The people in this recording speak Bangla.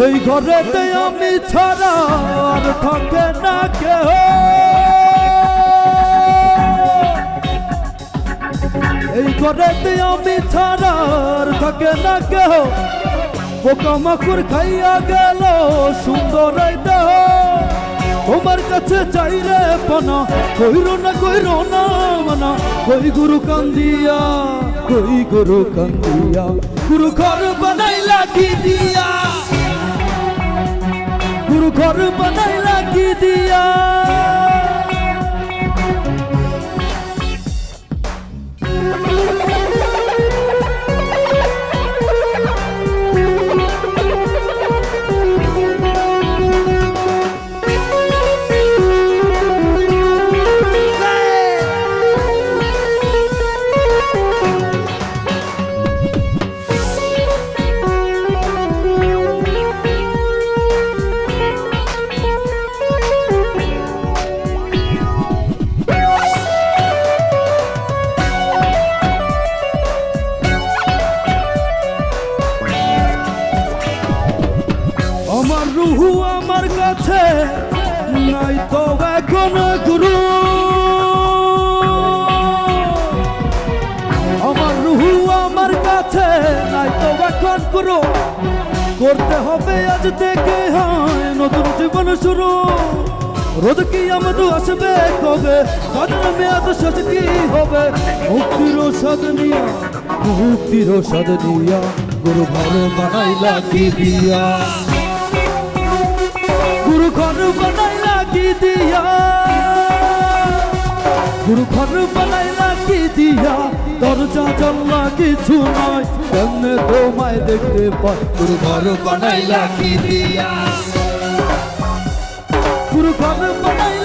এই ঘরেতে আমি ছাড়া আর থাকে না কেহ। এই ঘরেতে আমি ছাড়া আর থাকে না কেহ। পোকামাকুর খাইয়া গেল সুন্দর তোমার কাছে চাইলে পানা, কইর না কইর না মানা। কই গুরু কান্দিয়া, কই গুরু কান্দিয়া। গুরু ঘর বানাইলা কি দিয়া? ঘর বানাইলা কি দিয়া। রুহু আমার কাছে, নাই তো এখন গুরু। আমার রুহু আমার কাছে, নাই তো এখন গুরু। করতে হবে আজ থেকে, হয়, নতুন জীবন শুরু। রোজ কি আমাদের আসবে, কবে? সাধন মেয়াদ শেষ কি হবে? মুক্তির সাধ নিয়া, মুক্তির সাধ নিয়া, গুরু ঘর বানাইলা কি দিয়া? গুরু ঘর বানাইলা লাগি দিয়া। গুরু ঘর বানাইলা লাগি দিয়া। দরজা জানলা কিছু নয় কেমনে তোমায় দেখতে পাই? গুরু ঘর বানাইলা লাগি দিয়া। গুরু ঘর বানাইলা